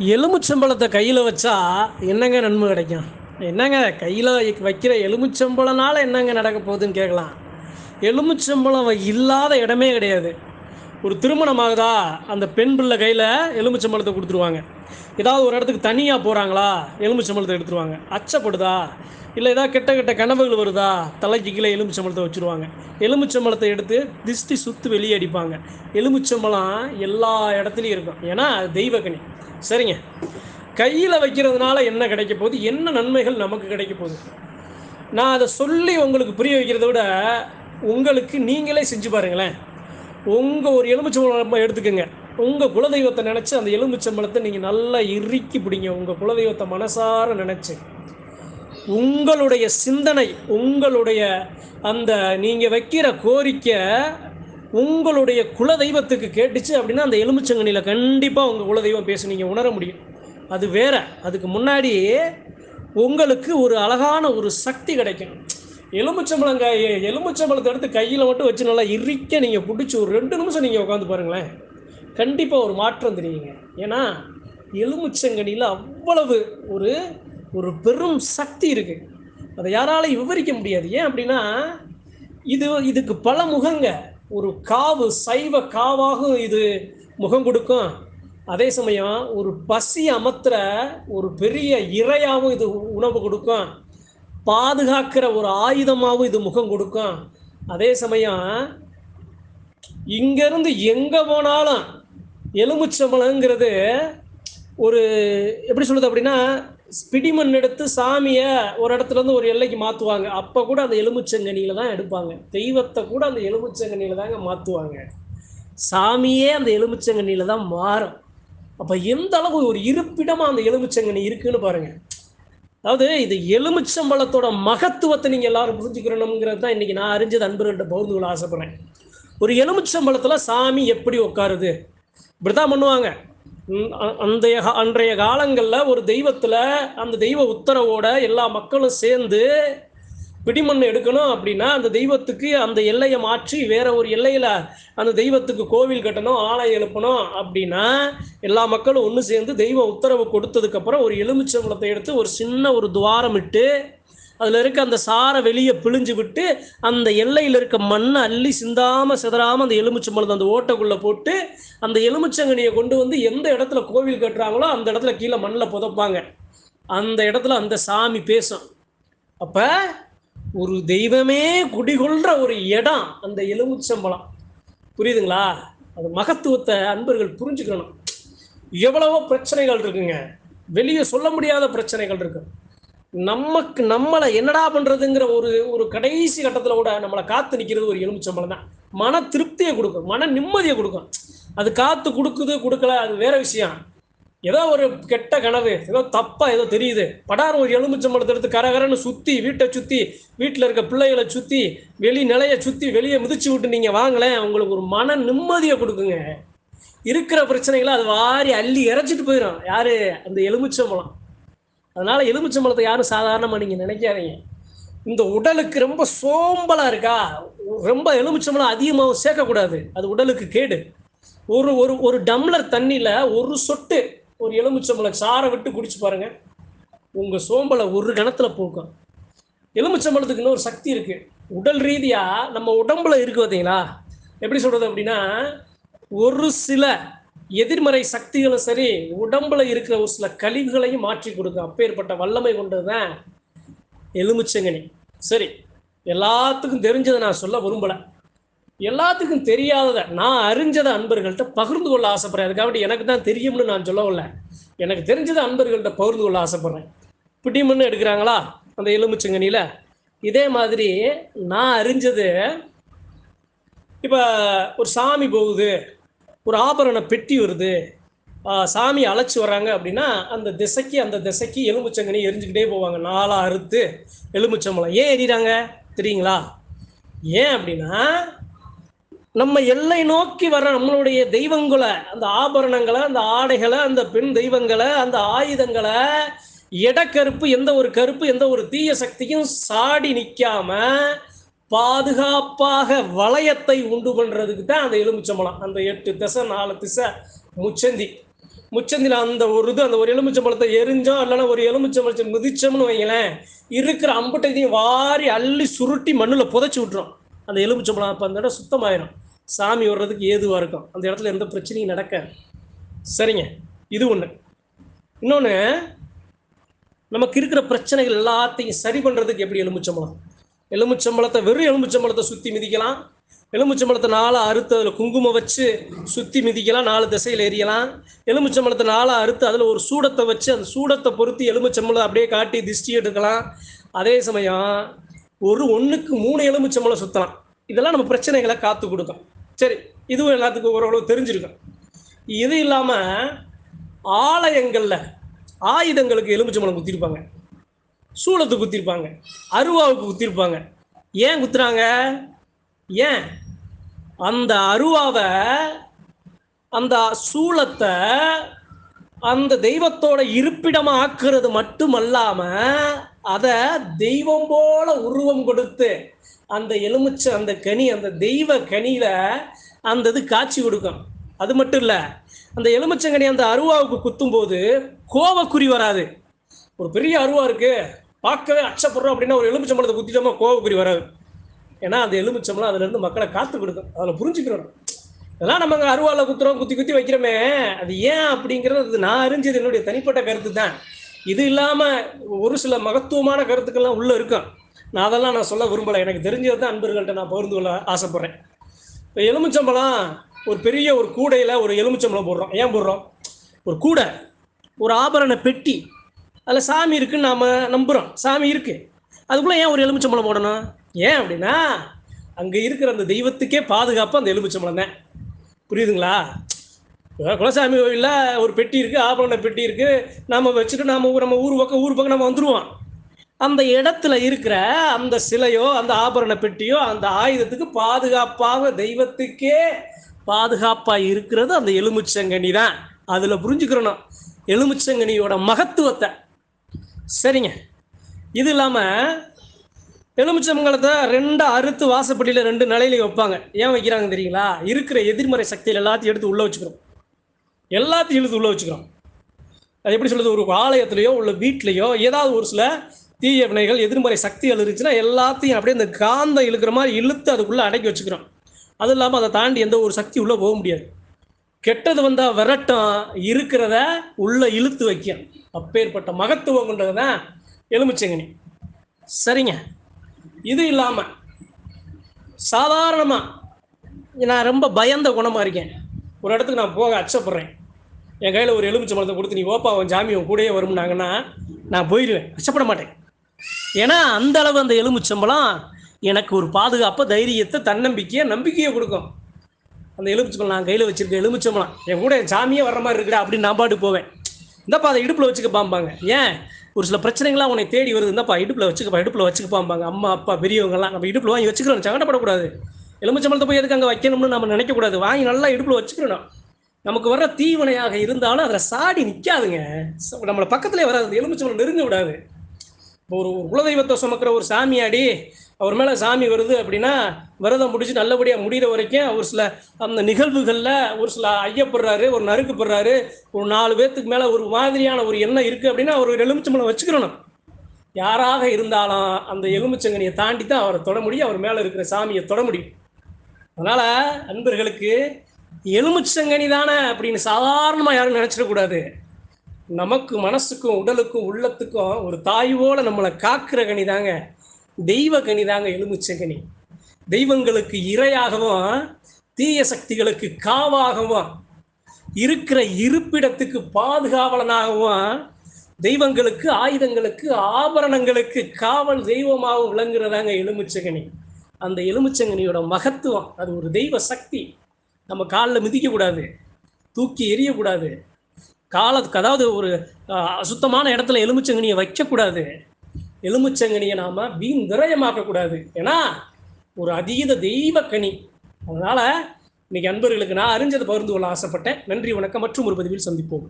எலுமிச்சம்பழத்தை கையில் வச்சா என்னங்க நன்மை கிடைக்கும்? என்னங்க கையில் வைக்கிற எலுமிச்சம்பழனால் என்னங்க நடக்க போகுதுன்னு கேட்கலாம். எலுமிச்சம்பழம் இல்லாத இடமே கிடையாது. ஒரு திருமணம் ஆகுதா அந்த பெண் பிள்ளை கையில் எலுமிச்சம்பழத்தை கொடுத்துருவாங்க. ஏதாவது ஒரு இடத்துக்கு தனியாக போகிறாங்களா எலுமிச்சம்பழத்தை எடுத்துருவாங்க. அச்சப்படுதா? இல்லை ஏதாவது கெட்ட கெட்ட கனவுகள் வருதா? தலைக்கு கீழே எலுமிச்சம்பழத்தை வச்சுருவாங்க. எலுமிச்சம்பழத்தை எடுத்து திஷ்டி சுற்று வெளியே அடிப்பாங்க. எலுமிச்சம்பழம் எல்லா இடத்துலையும் இருக்கும். ஏன்னா அது தெய்வக்கனி சரிங்க. கையில் வைக்கிறதுனால என்ன கிடைக்க போகுது? என்ன நன்மைகள் நமக்கு கிடைக்க போகுது? நான் அதை சொல்லி உங்களுக்கு புரிய வைக்கிறத விட உங்களுக்கு நீங்களே செஞ்சு பாருங்களேன். உங்கள் ஒரு எலுமிச்சம்பழம் எடுத்துக்கோங்க. உங்கள் குலதெய்வத்தை நினச்சி அந்த எலுமிச்சம்பழத்தை நீங்கள் நல்லா இறுக்கி பிடிங்க. உங்கள் குலதெய்வத்தை மனசார நினச்சி. உங்களுடைய சிந்தனை உங்களுடைய அந்த நீங்கள் வைக்கிற கோரிக்கை உங்களுடைய குலதெய்வத்துக்கு கேட்டுச்சு அப்படின்னா அந்த எலுமிச்சங்கனியில் கண்டிப்பாக உங்கள் குலதெய்வம் பேச நீங்கள் உணர முடியும். அது வேற. அதுக்கு முன்னாடி உங்களுக்கு ஒரு அழகான ஒரு சக்தி கிடைக்கும் எலுமிச்சம்பழங்க எலுமிச்சம்பழத்தை எடுத்து கையில் மட்டும் வச்சு நல்லா இறுக்க நீங்கள் பிடிச்சி ஒரு ரெண்டு நிமிஷம் நீங்கள் உட்காந்து பாருங்களேன். கண்டிப்பாக ஒரு மாற்றம் தெரியுங்க. ஏன்னா எலுமிச்சங்கனியில் அவ்வளவு ஒரு ஒரு பெரும் சக்தி இருக்குது அதை யாராலையும் விவரிக்க முடியாது. ஏன் அப்படின்னா இது இதுக்கு பல முகங்க ஒரு காவு சைவ காவாகவும் இது முகம் கொடுக்கும். அதே சமயம் ஒரு பசி அமர்த்துற ஒரு பெரிய இறையாகவும் இது உணவு கொடுக்கும். பாதுகாக்கிற ஒரு ஆயுதமாகவும் இது முகம் கொடுக்கும். அதே சமயம் இங்கேருந்து எங்கே போனாலும் எலுமிச்சம்பழங்கிறது ஒரு எப்படி சொல்லுது அப்படின்னா பிடிமண் எடுத்து சாமியை ஒரு இடத்துலேருந்து ஒரு எல்லைக்கு மாற்றுவாங்க அப்போ கூட அந்த எலுமிச்சங்கனியில் தான் எடுப்பாங்க. தெய்வத்தை கூட அந்த எலுமிச்சங்கனியில் தாங்க மாற்றுவாங்க சாமியே அந்த எலுமிச்சங்கனியில் தான் மாறும். அப்போ எந்த அளவு ஒரு இருப்பிடமாக அந்த எலுமிச்சங்கனி இருக்குன்னு பாருங்கள் அதாவது இது எலுமிச்சம்பழத்தோட மகத்துவத்தை நீங்கள் எல்லாரும் புரிஞ்சுக்கிறணுங்கிறது தான் இன்றைக்கி நான் அறிஞ்சது அன்பர்கள்ட்ட பகிர்ந்து கொள்ள ஆசைப்படுறேன். ஒரு எலுமிச்சம்பழத்தில் சாமி எப்படி உட்காருது? இப்படி தான் பண்ணுவாங்க அந்த அந்தைய அன்றைய காலங்களில் ஒரு தெய்வத்தில் அந்த தெய்வ உத்தரவோட எல்லா மக்களும் சேர்ந்து பிடிமண் எடுக்கணும் அப்படின்னா அந்த தெய்வத்துக்கு அந்த எல்லையை மாற்றி வேற ஒரு எல்லையில் அந்த தெய்வத்துக்கு கோவில் கட்டணும் ஆலயம் எழுப்பணும் அப்படின்னா எல்லா மக்களும் ஒன்று சேர்ந்து தெய்வ உத்தரவு கொடுத்ததுக்கப்புறம் ஒரு எலுமிச்சம்பளத்தை எடுத்து ஒரு சின்ன ஒரு துவாரம் இட்டு அதில் இருக்க அந்த சாரை வெளியே பிழிஞ்சு விட்டு அந்த எல்லையில் இருக்க மண்ணை அள்ளி சிந்தாமல் சிதறாமல் அந்த எலுமிச்சம்பழத்தை அந்த ஓட்டைக்குள்ளே போட்டு அந்த எலுமிச்சங்கனியை கொண்டு வந்து எந்த இடத்துல கோவில் கட்டுறாங்களோ அந்த இடத்துல கீழே மண்ணில் புதைப்பாங்க. அந்த இடத்துல அந்த சாமி பேசும். அப்போ ஒரு தெய்வமே குடிகொள்ற ஒரு இடம் அந்த எலுமிச்சம்பழம். புரியுதுங்களா? அது மகத்துவத்தை அன்பர்கள் புரிஞ்சுக்கணும். எவ்வளவோ பிரச்சனைகள் இருக்குங்க. வெளியே சொல்ல முடியாத பிரச்சனைகள் இருக்கு. நமக்கு நம்மளை என்னடா பண்றதுங்கிற ஒரு ஒரு கடைசி கட்டத்தில் கூட நம்மளை காத்து நிற்கிறது ஒரு எலுமிச்சம்பழம் தான். மன திருப்தியை கொடுக்கும். மன நிம்மதியை கொடுக்கும். அது காத்து கொடுக்குது கொடுக்கல அது வேற விஷயம். ஏதோ ஒரு கெட்ட கனவு ஏதோ தப்பா ஏதோ தெரியுது. படார் ஒரு எலுமிச்சம்பழத்தை எடுத்து கரகரன்னு சுத்தி வீட்டை சுத்தி வீட்டில் இருக்க பிள்ளைகளை சுத்தி வெளி நிலையை சுத்தி வெளியே மிதிச்சு விட்டு நீங்க வாங்கலேன் உங்களுக்கு ஒரு மன நிம்மதியை கொடுக்குங்க. இருக்கிற பிரச்சனைகளை அது வாரி அள்ளி இறைச்சிட்டு போயிடும். யாரு? அந்த எலுமிச்சம்பழம். அதனால எலுமிச்சம்பழத்தை யாரும் சாதாரணமாக நீங்கள் நினைக்காதீங்க. இந்த உடலுக்கு ரொம்ப சோம்பலா இருக்கா? ரொம்ப எலுமிச்சம்பழம் அதிகமாக சேர்க்கக்கூடாது. அது உடலுக்கு கேடு. ஒரு ஒரு ஒரு டம்ளர் தண்ணியில் ஒரு சொட்டு ஒரு எலுமிச்சம்பழம் சாரை விட்டு குடிச்சு பாருங்க. உங்கள் சோம்பலை ஒரு கணத்தில் போக்கும். எலுமிச்சம்பழத்துக்கு இன்னொரு சக்தி இருக்கு. உடல் ரீதியாக நம்ம உடம்புல இருக்கு பார்த்தீங்களா எப்படி சொல்றது அப்படின்னா ஒரு சில எதிர்மறை சக்திகளும் சரி உடம்புல இருக்கிற ஒரு சில கழிவுகளையும் மாற்றி கொடுக்கும். அப்பேற்பட்ட வல்லமை கொண்டது தான் எலுமிச்சங்கனி. சரி எல்லாத்துக்கும் தெரிஞ்சதை நான் சொல்ல விரும்பலை. எல்லாத்துக்கும் தெரியாததை நான் அறிஞ்சதை அன்பர்கள்ட்ட பகிர்ந்து கொள்ள ஆசைப்படுறேன். அதுக்காக எனக்கு தான் தெரியும்னு நான் சொல்லவில்லை. எனக்கு தெரிஞ்சதை அன்பர்கள்ட்ட பகிர்ந்து கொள்ள ஆசைப்படுறேன். பிடிமுன்னு எடுக்கிறாங்களா? அந்த எலுமிச்சங்கனியில் இதே மாதிரி நான் அறிஞ்சது இப்போ ஒரு சாமி போகுது ஒரு ஆபரண பெட்டி வருது சாமி அழைச்சி வர்றாங்க அப்படின்னா அந்த திசைக்கு அந்த திசைக்கு எலும்புச்சங்கனி எரிஞ்சுக்கிட்டே போவாங்க. நாளாக அறுத்து எலும்புச்சம்பளம் ஏன் எரியுறாங்க? தெரியுங்களா? ஏன் அப்படின்னா நம்ம எல்லை நோக்கி வர நம்மளுடைய தெய்வங்களை அந்த ஆபரணங்களை அந்த ஆடைகளை அந்த பெண் தெய்வங்களை அந்த ஆயுதங்களை இடக்கருப்பு எந்த ஒரு கருப்பு எந்த ஒரு தீய சக்தியும் சாடி நிற்காம பாதுகாப்பாக வளையத்தை உண்டு பண்றதுக்கு தான் அந்த எலுமிச்சம்பழம். அந்த எட்டு திசை நாலு திசை முச்சந்தி. முச்சந்தில அந்த ஒரு இது அந்த ஒரு எலுமிச்சம்பழத்தை எரிஞ்சோம் இல்லைன்னா ஒரு எலுமிச்சம்பழத்தை மிதிச்சோம்னு வைங்களேன் இருக்கிற அம்புட்டையும் வாரி அள்ளி சுருட்டி மண்ணில் புதைச்சி விட்டுரும். அந்த எலுமிச்சம்பழம் அப்போ அந்த இடம் சுத்தமாயிரும். சாமி வர்றதுக்கு ஏதுவாக இருக்கும்? அந்த இடத்துல எந்த பிரச்சனையும் நடக்காது சரிங்க. இது ஒன்று இன்னொன்று நமக்கு இருக்கிற பிரச்சனைகள் எல்லாத்தையும் சரி பண்ணுறதுக்கு எப்படி எலுமிச்சம்பழம்? எலுமிச்சம்பழத்தை வெறும் எலுமிச்சம்பளத்தை சுற்றி மிதிக்கலாம். எலுமிச்சம்பளத்தை நாளை அறுத்து அதில் குங்குமம் வச்சு சுற்றி மிதிக்கலாம் நாலு திசையில் எரியலாம் எலுமிச்சம்பழத்தை நாளை அறுத்து அதில் ஒரு சூடத்தை வச்சு அந்த சூடத்தை பொருத்தி எலுமிச்சம்பழம் அப்படியே காட்டி திஷ்டி எடுக்கலாம். அதே சமயம் ஒரு ஒன்றுக்கு மூணு எலுமிச்சம்பழம் சுற்றலாம் இதெல்லாம் நம்ம பிரச்சனைகளை காத்து கொடுக்கும். சரி இதுவும் எல்லாத்துக்கும் ஓரளவு தெரிஞ்சிருக்கும். இது இல்லாமல் ஆலயங்களில் ஆயுதங்களுக்கு எலுமிச்சம்பழம் குத்திருப்பாங்க. சூளத்துக்கு குத்திருப்பாங்க. அருவாவுக்கு குத்திருப்பாங்க. ஏன் குத்துறாங்க? ஏன்? அந்த அருவாவை அந்த சூளத்தை அந்த தெய்வத்தோட இருப்பிடமா ஆக்குறது மட்டுமல்லாம அதை தெய்வம் போல உருவம் கொடுத்து அந்த எலுமிச்சை அந்த கனி அந்த தெய்வ கனியில அந்த இது காட்சி கொடுக்கும். அது மட்டும் இல்லை அந்த எலுமிச்சங்கனி அந்த அருவாவுக்கு குத்தும்போது கோவக்குறி வராது. ஒரு பெரிய அருவா இருக்கு பார்க்கவே அச்சப்படுறோம் அப்படின்னா ஒரு எலுமிச்சம்பளத்தை குத்திட்டோமா கோவக்குறி வராது. ஏன்னா அந்த எலுமிச்சம்பளம் அதுலேருந்து மக்களை காத்து கொடுக்கும். அதில் புரிஞ்சுக்கிறோம் இதெல்லாம் நம்ம அங்கே குத்துறோம் குத்தி குத்தி வைக்கிறோமே அது ஏன் அப்படிங்கிறது நான் அறிஞ்சது என்னுடைய தனிப்பட்ட கருத்து தான் இது இல்லாமல் ஒரு சில மகத்துவமான கருத்துக்கள்லாம் உள்ளே இருக்கும் நான் அதெல்லாம் நான் சொல்ல விரும்பலை. எனக்கு தெரிஞ்சது தான் அன்பர்கள்ட்ட நான் பகிர்ந்து கொள்ள ஆசைப்பட்றேன். இப்போ எலுமிச்சம்பழம் ஒரு பெரிய ஒரு கூடையில் ஒரு எலுமிச்சம்பழம் போடுறோம். ஏன் போடுறோம்? ஒரு கூடை ஒரு ஆபரண பெட்டி அதில் சாமி இருக்குன்னு நாம் நம்புகிறோம் சாமி இருக்குது அதுக்குள்ளே ஏன் ஒரு எலுமிச்சம்பழம் போடணும்? ஏன் அப்படின்னா அங்கே இருக்கிற அந்த தெய்வத்துக்கே பாதுகாப்பு அந்த எலுமிச்சம்பழம் தான். புரியுதுங்களா? குலசாமி கோயிலில் ஒரு பெட்டி இருக்குது ஆபரண பெட்டி இருக்குது நம்ம வச்சுட்டு நம்ம நம்ம ஊர் பக்கம் ஊர் பக்கம் நம்ம வந்துடுவோம் அந்த இடத்துல இருக்கிற அந்த சிலையோ அந்த ஆபரண பெட்டியோ அந்த ஆயுதத்துக்கு பாதுகாப்பாக தெய்வத்துக்கே பாதுகாப்பாக இருக்கிறது அந்த எலுமிச்சங்கனி தான். அதில் புரிஞ்சுக்கிறணும். எலுமிச்சங்கனியோட மகத்துவத்தை. சரிங்க. இது இல்லாமல் எலுமிச்சம்பழத்தை ரெண்டு அறுத்து வாசப்பட்டியில் ரெண்டு நிலையிலையும் வைப்பாங்க. ஏன் வைக்கிறாங்க தெரியுங்களா? இருக்கிற எதிர்மறை சக்தியில் எல்லாத்தையும் எடுத்து உள்ளே வச்சுக்கிறோம். எல்லாத்தையும் இழுத்து உள்ளே வச்சுக்கிறோம். அது எப்படி சொல்கிறது ஒரு ஆலயத்துலேயோ உள்ள வீட்லேயோ ஏதாவது ஒரு சில தீய வினைகள் எதிர்மறை சக்திகள் இருந்துச்சுன்னா எல்லாத்தையும் அப்படியே இந்த காந்தம் இழுக்கிற மாதிரி இழுத்து அதுக்குள்ளே அடக்கி வச்சுக்கிறோம். அது இல்லாமல் அதை தாண்டி எந்த ஒரு சக்தி உள்ளே போக முடியாது. கெட்டது வந்தால் விரட்டம் இருக்கிறத உள்ளே இழுத்து வைக்க. அப்பேற்பட்ட மகத்துவம் கொண்டது தான் எலுமிச்சங்கனி. சரிங்க. இது இல்லாமல் சாதாரணமாக நான் ரொம்ப பயந்த குணமாக இருக்கேன். ஒரு இடத்துக்கு நான் போக அச்சப்படுறேன். என் கையில் ஒரு எலுமிச்சை மரத்தை கொடுத்து நீ ஓப்பா அவன் ஜாமி உன் கூடயே வரும்னாங்கன்னா நான் போயிடுவேன் அச்சப்பட மாட்டேன். ஏன்னா அந்த அளவு அந்த எலுமிச்சம்பளம் எனக்கு ஒரு பாதுகாப்பை தைரியத்தை தன்னம்பிக்கையை நம்பிக்கையை கொடுக்கும். அந்த எலுமிச்சம்பளம் நான் கையில் வச்சுருக்க எலுமிச்சம்பளம் என் கூட என் சாமியே வர்ற மாதிரி இருக்குடா அப்படின்னு நான் பாட்டு போவேன். இந்தப்பா அதை இடுப்பில் வச்சுக்க பாம்பாங்க ஏன்? ஒரு சில பிரச்சனைகள்லாம் உன்னை தேடி வருது. இந்தப்பா இடுப்பில் வச்சுக்கப்பா இடுப்பில் வச்சுக்க பாம்பாங்க அம்மா அப்பா பெரியவங்கலாம் நம்ம இடுப்பில் வாங்கி வச்சுக்கிறோம் சங்கடப்படக்கூடாது. எலுமிச்சம்பழத்தை போய் எதுக்கு அங்கே வைக்கணும்னு நம்ம நினைக்கக்கூடாது. வாங்கி நல்லா இடுப்பில் வச்சுக்கணும். நமக்கு வர்ற தீவனையாக இருந்தாலும் அதில் சாடி நிற்காதுங்க ச- நம்மளை பக்கத்துலேயே வராது. எலுமிச்சம்பழம் நெருங்க விடாது. இப்போ ஒரு குலதெய்வத்தை சுமக்கிற ஒரு சாமியாடி அவர் மேலே சாமி வருது அப்படின்னா விரதம் முடிச்சு நல்லபடியாக முடிகிற வரைக்கும் ஒரு சில அந்த நிகழ்வுகளில் ஒரு சில ஐயப்படுறாரு ஒரு நறுக்குப்படுறாரு ஒரு நாலு பேர்த்துக்கு மேலே ஒரு மாதிரியான ஒரு எண்ணம் இருக்குது அப்படின்னா அவர் ஒரு எலுமிச்சம்பழம் வச்சுக்கிறணும் யாராக இருந்தாலும் அந்த எலுமிச்சங்கனியை தாண்டி தான் அவரை தொட முடியும். அவர் மேலே இருக்கிற சாமியை தொட முடியும். அதனால் அன்பர்களுக்கு எலுமிச்சங்கனி தானே அப்படின்னு சாதாரணமாக யாரும் நினச்சிடக்கூடாது நமக்கு மனசுக்கும் உடலுக்கும் உள்ளத்துக்கும் ஒரு தாய்வோல நம்மளை காக்கிற கனி தாங்க தெய்வ கனி தாங்க எலுமிச்சங்கனி. தெய்வங்களுக்கு இரையாகவும் தீய சக்திகளுக்கு காவாகவும் இருக்கிற இருப்பிடத்துக்கு பாதுகாவலனாகவும் தெய்வங்களுக்கு ஆயுதங்களுக்கு ஆபரணங்களுக்கு காவல் தெய்வமாகவும் விளங்குறதாங்க எலுமிச்சகனி அந்த எலுமிச்சங்கனியோட மகத்துவம் அது ஒரு தெய்வ சக்தி. நம்ம காலில் மிதிக்கக்கூடாது தூக்கி எரியக்கூடாது காலத்துக்கு அதாவது ஒரு சுத்தமான அசுத்தமான இடத்துல எலுமிச்சங்கனியை வைக்கக்கூடாது. எலுமிச்சங்கனியை நாம் வீண் விரயமாக்கக்கூடாது. ஏன்னா ஒரு அதீத தெய்வ கனி. அதனால் இன்னைக்கு அன்பர்களுக்கு நான் அறிஞ்சதை பகிர்ந்து கொள்ள ஆசைப்பட்டேன். நன்றி வணக்கம் மற்றும் ஒரு பதிவில் சந்திப்போம்.